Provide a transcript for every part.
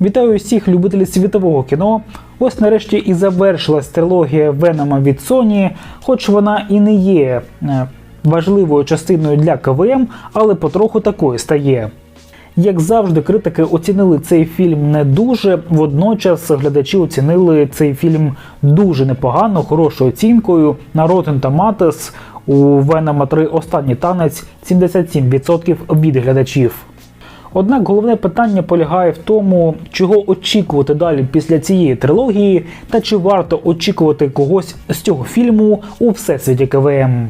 Вітаю всіх любителів світового кіно. Ось нарешті і завершилась трилогія Венома від Sony, хоч вона і не є е, важливою частиною для КВМ, але потроху такою стає. Як завжди, критики оцінили цей фільм не дуже. Водночас глядачі оцінили цей фільм дуже непогано, хорошою оцінкою. На Rotten Tomatoes у Venom 3 останній танець 77% від глядачів. Однак головне питання полягає в тому, чого очікувати далі після цієї трилогії, та чи варто очікувати когось з цього фільму у всесвіті КВМ.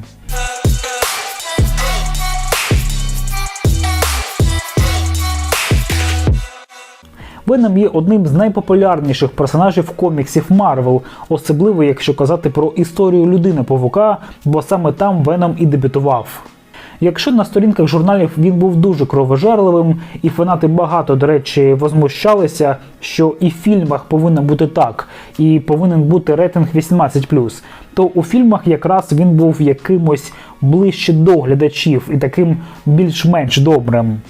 Веном є одним з найпопулярніших персонажів коміксів Марвел, особливо якщо казати про історію людини Павука, бо саме там Веном і дебютував. Якщо на сторінках журналів він був дуже кровожерливим, і фанати багато, до речі, возмущалися, що і в фільмах повинно бути так, і повинен бути рейтинг 18+, то у фільмах якраз він був якимось ближче до глядачів і таким більш-менш добрим.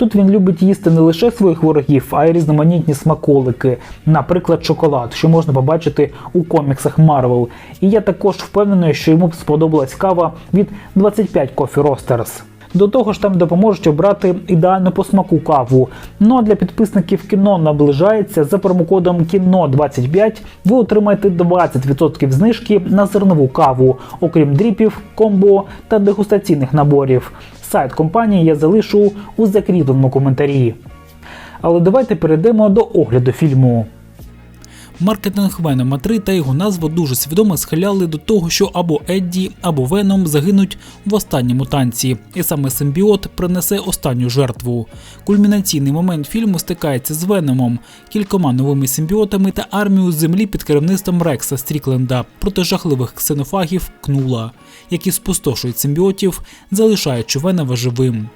Тут він любить їсти не лише своїх ворогів, а й різноманітні смаколики, наприклад, шоколад, що можна побачити у коміксах Марвел. І я також впевнений, що йому б сподобалась кава від 25 Coffee Roasters. До того ж, там допоможуть обрати ідеальну по смаку каву. Ну а для підписників кіно наближається за промокодом кіно 25 ви отримаєте 20% знижки на зернову каву, окрім дріпів, комбо та дегустаційних наборів. Сайт компанії я залишу у закріпленому коментарі. Але давайте перейдемо до огляду фільму. Маркетинг Венома 3 та його назва дуже свідомо схиляли до того, що або Едді, або Веном загинуть в останньому танці, і саме симбіот принесе останню жертву. Кульмінаційний момент фільму стикається з Веномом, кількома новими симбіотами та армією землі під керівництвом Рекса Стрікленда проти жахливих ксенофагів Кнула, які спустошують симбіотів, залишаючи Венова живим.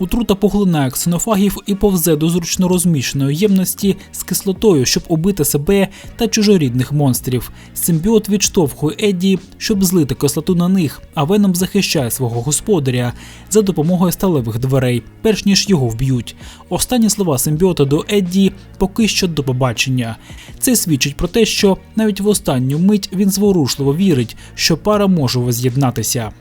Утрута поглинає ксенофагів і повзе до зручно розміщеної ємності з кислотою, щоб убити себе та чужорідних монстрів. Симбіот відштовхує Едді, щоб злити кислоту на них, а Веном захищає свого господаря за допомогою сталевих дверей, перш ніж його вб'ють. Останні слова симбіота до Едді поки що до побачення. Це свідчить про те, що навіть в останню мить він зворушливо вірить, що пара може воз'єднатися.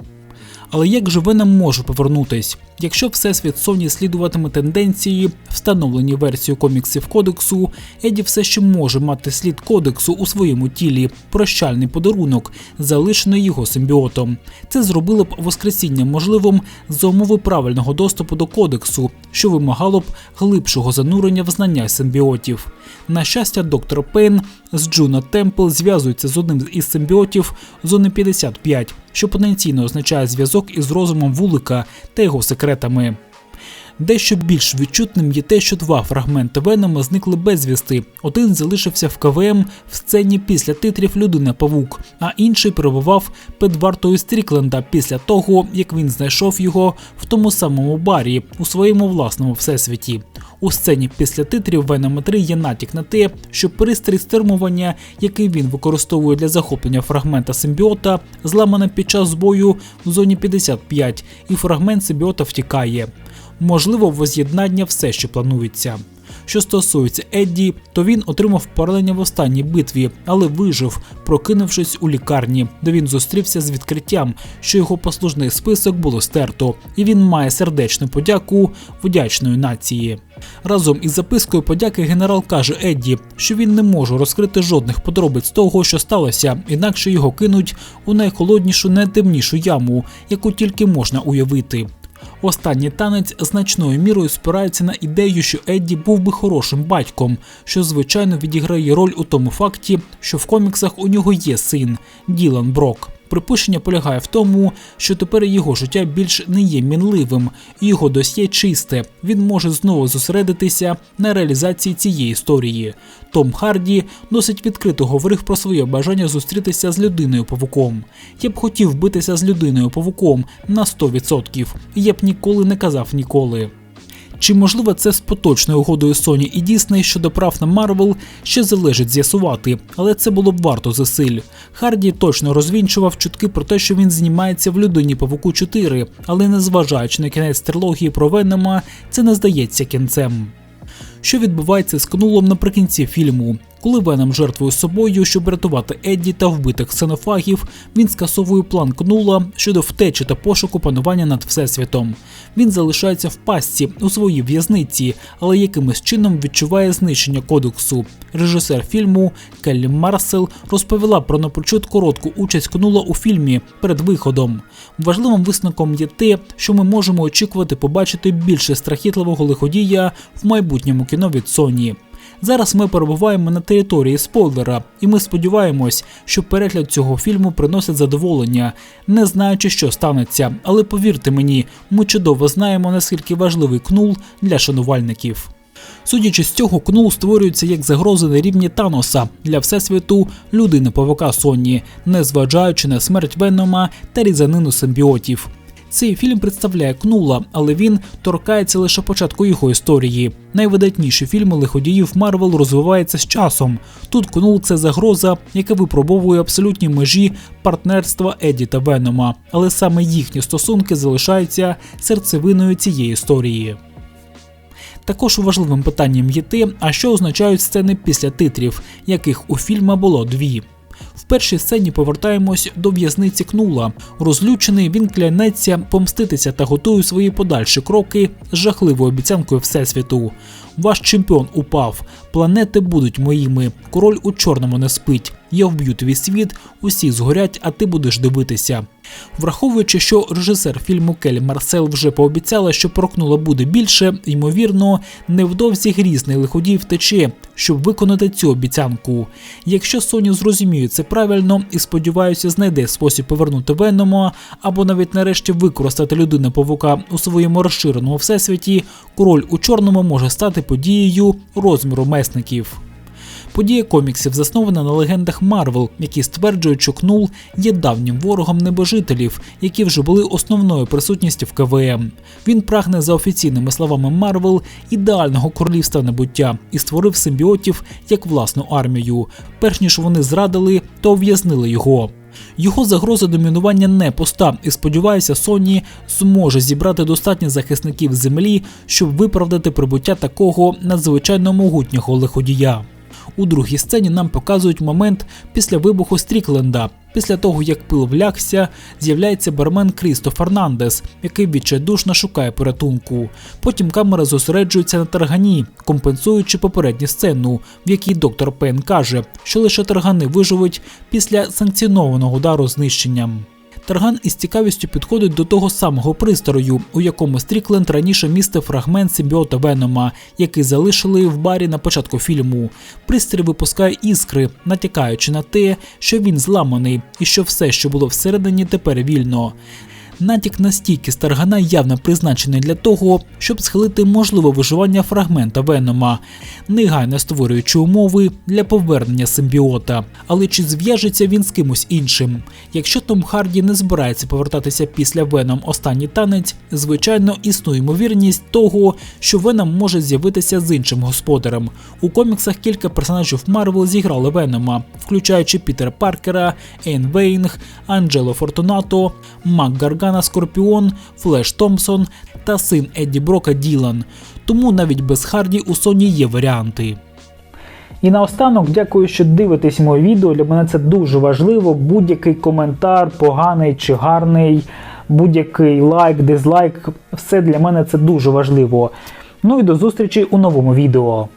Але як же Веном може повернутись? Якщо всесвіт Sony слідуватиме тенденції, встановлені версією коміксів кодексу, Еді все ще може мати слід кодексу у своєму тілі, прощальний подарунок, залишений його симбіотом. Це зробило б воскресіння можливим за умови правильного доступу до кодексу, що вимагало б глибшого занурення в знання симбіотів. На щастя, доктор Пейн з Джуна Темпл зв'язується з одним із симбіотів зони 55, що потенційно означає зв'язок із розумом вулика та його секретами. Дещо більш відчутним є те, що два фрагменти Венома зникли безвісти. Один залишився в КВМ в сцені після титрів Людина Павук, а інший перебував під вартою Стрікленда після того, як він знайшов його в тому самому барі у своєму власному всесвіті. У сцені після титрів Венома 3 є натяк на те, що пристрій стримування, який він використовує для захоплення фрагмента симбіота, зламано під час бою в зоні 55, і фрагмент симбіота втікає. Можливо, воз'єднання все що планується. Що стосується Едді, то він отримав поранення в останній битві, але вижив, прокинувшись у лікарні, де він зустрівся з відкриттям, що його послужний список було стерто, і він має сердечну подяку вдячної нації. Разом із запискою подяки генерал каже Едді, що він не може розкрити жодних подробиць того, що сталося, інакше його кинуть у найхолоднішу, найтемнішу яму, яку тільки можна уявити. Останній танець значною мірою спирається на ідею, що Едді був би хорошим батьком, що звичайно відіграє роль у тому факті, що в коміксах у нього є син Ділан Брок. Припущення полягає в тому, що тепер його життя більш не є мінливим, і його досьє чисте. Він може знову зосередитися на реалізації цієї історії. Том Харді досить відкрито говорив про своє бажання зустрітися з людиною павуком. Я б хотів битися з людиною павуком на 100%, і я б ніколи не казав ніколи. Чи можливо це з поточною угодою Sony і Disney щодо прав на Marvel ще залежить з'ясувати, але це було б варто зусиль. Харді точно розвінчував чутки про те, що він знімається в людині Павуку 4, але незважаючи на кінець трилогії про Венома, це не здається кінцем. Що відбувається з Кнулом наприкінці фільму? Коли Веном жертвує собою, щоб рятувати Едді та вбити ксенофагів, він скасовує план Кнула щодо втечі та пошуку панування над всесвітом. Він залишається в пастці у своїй в'язниці, але якимось чином відчуває знищення кодексу. Режисер фільму Келлі Марсел розповіла про напрочуд коротку участь Кнула у фільмі перед виходом. Важливим висновком є те, що ми можемо очікувати побачити більше страхітливого лиходія в майбутньому кіно від Sony. Зараз ми перебуваємо на території спойлера, і ми сподіваємось, що перегляд цього фільму приносить задоволення, не знаючи, що станеться. Але повірте мені, ми чудово знаємо, наскільки важливий кнул для шанувальників. Судячи з цього, кнул створюється як загроза на рівні Таноса для всесвіту людини павука Сонні, незважаючи на смерть Венома та різанину симбіотів. Цей фільм представляє кнула, але він торкається лише початку його історії. Найвидатніші фільми лиходіїв Марвел розвиваються з часом. Тут кнул це загроза, яка випробовує абсолютні межі партнерства Еді та Венома, але саме їхні стосунки залишаються серцевиною цієї історії. Також важливим питанням є те, а що означають сцени після титрів, яких у фільма було дві. Першій сцені повертаємось до в'язниці Кнула. Розлючений він клянеться помститися та готує свої подальші кроки з жахливою обіцянкою Всесвіту. Ваш чемпіон упав, планети будуть моїми. Король у чорному не спить. Я вб'ю твій світ, усі згорять, а ти будеш дивитися. Враховуючи, що режисер фільму Келі Марсел вже пообіцяла, що прокнула буде більше, ймовірно, невдовзі грізний лиходій втече, щоб виконати цю обіцянку. Якщо Sony зрозуміє це правильно і сподіваюся, знайде спосіб повернути Венома, або навіть нарешті використати людину павука у своєму розширеному всесвіті, король у чорному може стати подією розміру месників. Подія коміксів заснована на легендах Марвел, які стверджують, що Кнул є давнім ворогом небожителів, які вже були основною присутністю в КВМ. Він прагне, за офіційними словами Марвел, ідеального королівства небуття і створив симбіотів як власну армію, перш ніж вони зрадили та ув'язнили його. Його загроза домінування не поста, і сподіваюся, Sony зможе зібрати достатньо захисників землі, щоб виправдати прибуття такого надзвичайно могутнього лиходія. У другій сцені нам показують момент після вибуху Стрікленда. Після того, як пил влягся, з'являється бармен Крісто Фернандес, який відчайдушно шукає порятунку. Потім камера зосереджується на таргані, компенсуючи попередню сцену, в якій доктор Пен каже, що лише таргани виживуть після санкціонованого удару знищенням. Тарган із цікавістю підходить до того самого пристрою, у якому Стрікленд раніше містив фрагмент симбіота Венома, який залишили в барі на початку фільму. Пристрій випускає іскри, натякаючи на те, що він зламаний, і що все, що було всередині, тепер вільно. Натяк на стійкість таргана явно призначений для того, щоб схилити можливе виживання фрагмента Венома, негайно створюючи умови для повернення симбіота. Але чи зв'яжеться він з кимось іншим? Якщо Том Харді не збирається повертатися після Веном останній танець, звичайно, існує ймовірність того, що Веном може з'явитися з іншим господарем. У коміксах кілька персонажів Марвел зіграли Венома, включаючи Пітера Паркера, Ейн Вейнг, Анджело Фортунато, Мак Гаргана Скорпіон, Флеш Томпсон та син Едді Брока Ділан. Тому навіть без Харді у Sony є варіанти. І наостанок, дякую, що дивитесь моє відео. Для мене це дуже важливо. Будь-який коментар, поганий чи гарний, будь-який лайк, дизлайк, все для мене це дуже важливо. Ну і до зустрічі у новому відео.